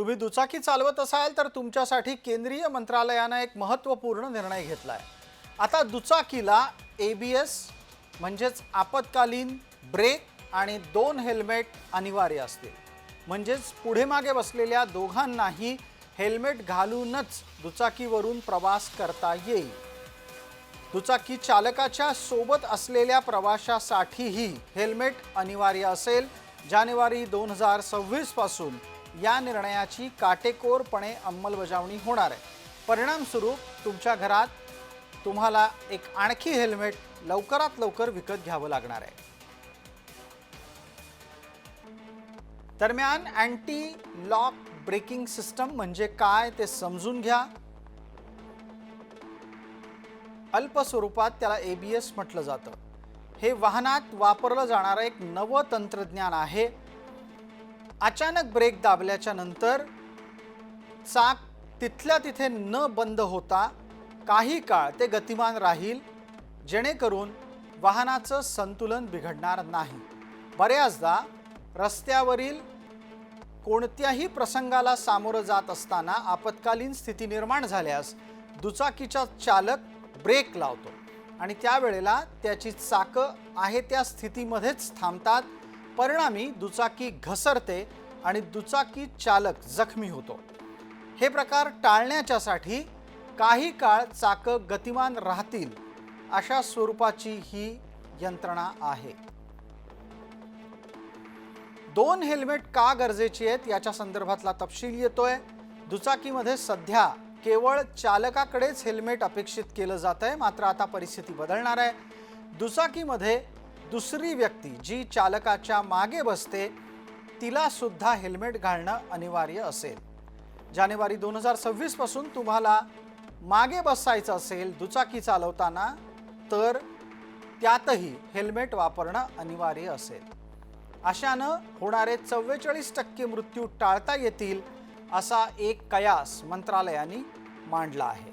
तुम्ही दुचाकी चालवत असाल तर तुमच्यासाठी केंद्रीय मंत्रालयानं एक महत्त्वपूर्ण निर्णय घेतला आहे आता दुचाकीला ए बी एस म्हणजेच आपत्कालीन ब्रेक आणि दोन हेल्मेट अनिवार्य असतील. म्हणजेच पुढे मागे बसलेल्या दोघांनाही हेल्मेट घालूनच दुचाकीवरून प्रवास करता येईल. दुचाकी चालकाच्या सोबत असलेल्या प्रवाशासाठीही हेल्मेट अनिवार्य असेल. जानेवारी दोन हजार सव्वीसपासून या निर्णयाची काटेकोरपणे अंमलबजावणी होणार आहे. परिणामस्वरूप तुमच्या घरात तुम्हाला एक आणखी हेल्मेट लवकरात लवकर विकत घ्यावं लागणार आहे. दरम्यान अँटी लॉक ब्रेकिंग सिस्टम म्हणजे काय ते समजून घ्या. अल्प स्वरूपात त्याला ए बी एस म्हटलं जातं. हे वाहनात वापरलं जाणारं एक नवं तंत्रज्ञान आहे. अचानक ब्रेक दाबल्याच्या नंतर चाक तिथल्या तिथे न बंद होता काही काळ ते गतिमान राहील जेणेकरून वाहनाचं संतुलन बिघडणार नाही. बऱ्याचदा रस्त्यावरील कोणत्याही प्रसंगाला सामोरं जात असताना आपत्कालीन स्थिती निर्माण झाल्यास दुचाकीचा चालक ब्रेक लावतो आणि त्यावेळेला त्याची चाकं आहे त्या स्थितीमध्येच थांबतात परिणामी दुचाकी घसरते आणि दुचाकी चालक जखमी होतो. हे प्रकार टाळण्याच्यासाठी काही काळ चाकं गतिमान राहतील अशा स्वरूपाची ही यंत्रणा आहे. दोन हेल्मेट का गरजेची आहेत याच्या संदर्भातला तपशील येतोय. दुचाकीमध्ये सध्या केवळ चालकाकडेच हेल्मेट अपेक्षित केलं जात आहे मात्र आता परिस्थिती बदलणार आहे. दुचाकीमध्ये दुसरी व्यक्ती जी चालकाच्या मागे बसते तिला सुद्धा हेल्मेट घालणं अनिवार्य असेल. जानेवारी दोन हजार सव्वीसपासून तुम्हाला मागे बसायचं असेल दुचाकी चालवताना तर त्यातही हेल्मेट वापरणं अनिवार्य असेल. अशानं होणारे चव्वेचाळीस टक्के मृत्यू टाळता येतील असा एक कयास मंत्रालयाने मांडला आहे.